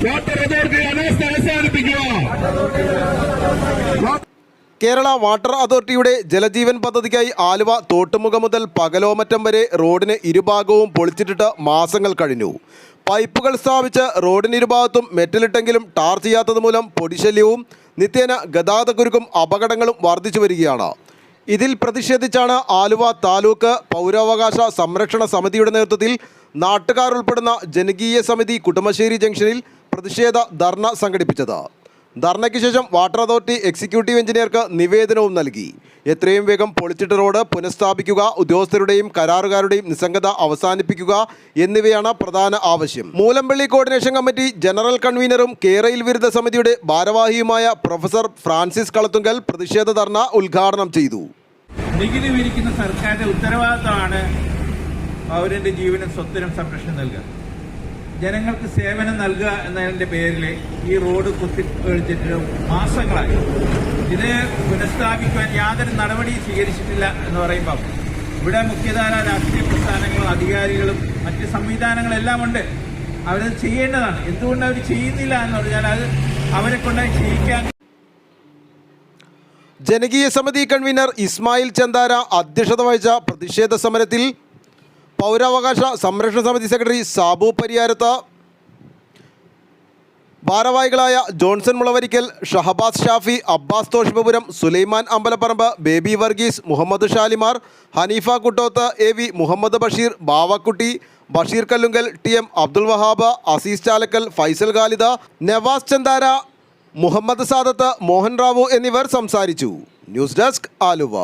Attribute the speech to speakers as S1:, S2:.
S1: Water authority
S2: Kerala water അതോറിറ്റിയുടെ ജലജീവൻ പദ്ധതിക്കായി ആലുവ തോട്ടുമുഖം മുതൽ പകലോമറ്റം വരെ റോഡിന് ഇരുഭാഗവും പൊളിച്ചിട്ടിട്ട് മാസങ്ങൾ കഴിഞ്ഞു. പൈപ്പുകൾ സ്ഥാപിച്ച് റോഡിന് ഇരുഭാഗത്തും മെറ്റലിട്ടെങ്കിലും ടാർ ചെയ്യാത്തത് മൂലം പൊടിശല്യവും നിത്യേന ഗതാഗതക്കുരുക്കും അപകടങ്ങളും വർദ്ധിച്ചു വരികയാണ്. ഇതിൽ പ്രതിഷേധിച്ചാണ് ആലുവ താലൂക്ക് പൗരാവകാശ സംരക്ഷണ സമിതിയുടെ നേതൃത്വത്തിൽ നാട്ടുകാർ ഉൾപ്പെടുന്ന ജനകീയ സമിതി കുടുംബശ്ശേരി ജംഗ്ഷനിൽ പ്രതിഷേധ ധർണ സംഘടിപ്പിച്ചത്. ധർണയ്ക്ക് ശേഷം വാട്ടർ അതോറിറ്റി എക്സിക്യൂട്ടീവ് എഞ്ചിനീയർക്ക് നിവേദനവും നൽകി. എത്രയും വേഗം പൊളിച്ചിട്ട് റോഡ് പുനഃസ്ഥാപിക്കുക ഉദ്യോഗസ്ഥരുടെയും കരാറുകാരുടെയും നിസ്സംഗത അവസാനിപ്പിക്കുക എന്നിവയാണ് പ്രധാന ആവശ്യം. മൂലമ്പള്ളി കോർഡിനേഷൻ കമ്മിറ്റി ജനറൽ കൺവീനറും കേരയിൽ വിരുദ്ധ സമിതിയുടെ ഭാരവാഹിയുമായ പ്രൊഫസർ ഫ്രാൻസിസ് കളത്തുങ്കൽ പ്രതിഷേധ ധർണ ഉദ്ഘാടനം ചെയ്തു.
S3: സർക്കാരിന്റെ ഉത്തരവാദിത്തമാണ് പൗരന്റെ ജീവനും സ്വത്തിനും സംരക്ഷണം നൽകുക. ജനങ്ങൾക്ക് സേവനം നൽകുക എന്നതിന്റെ പേരിൽ ഈ റോഡ് കുത്തി ഒഴിച്ചിട്ട് മാസങ്ങളായി. ഇത് പുനഃസ്ഥാപിക്കുവാൻ യാതൊരു നടപടിയും സ്വീകരിച്ചിട്ടില്ല എന്ന് പറയുമ്പോൾ ഇവിടെ മുഖ്യധാര രാഷ്ട്രീയ പ്രസ്ഥാനങ്ങളും അധികാരികളും മറ്റ് സംവിധാനങ്ങളെല്ലാം ഉണ്ട്. അവരത് ചെയ്യേണ്ടതാണ്. എന്തുകൊണ്ട് അവർ ചെയ്യുന്നില്ല എന്ന് പറഞ്ഞാൽ അത് അവരെ കൊണ്ടായി ചെയ്യിക്കാൻ
S2: ജനകീയ സമിതി കൺവീനർ ഇസ്മായിൽ ചന്ദാര അധ്യക്ഷത വഹിച്ച പ്രതിഷേധ സമരത്തിൽ പൗരാവകാശ സംരക്ഷണ സമിതി സെക്രട്ടറി സാബു പരിയാരത്ത്. ഭാരവാഹികളായ Johnson Mulavarikkal Shahabaz Shafi Abbas Thoshimapuram Sulaiman Ambalapparamb Baby Varghese Muhammad Shalimar Haneefa Kuttoth A V Muhammad Basheer Bavakutty Basheer Kallungal T M Abdul Wahab Azeez Chalakkal Faisal Khalida Navas Chandara Muhammad Sadath Mohan Rao എന്നിവർ സംസാരിച്ചു. News desk Aluva.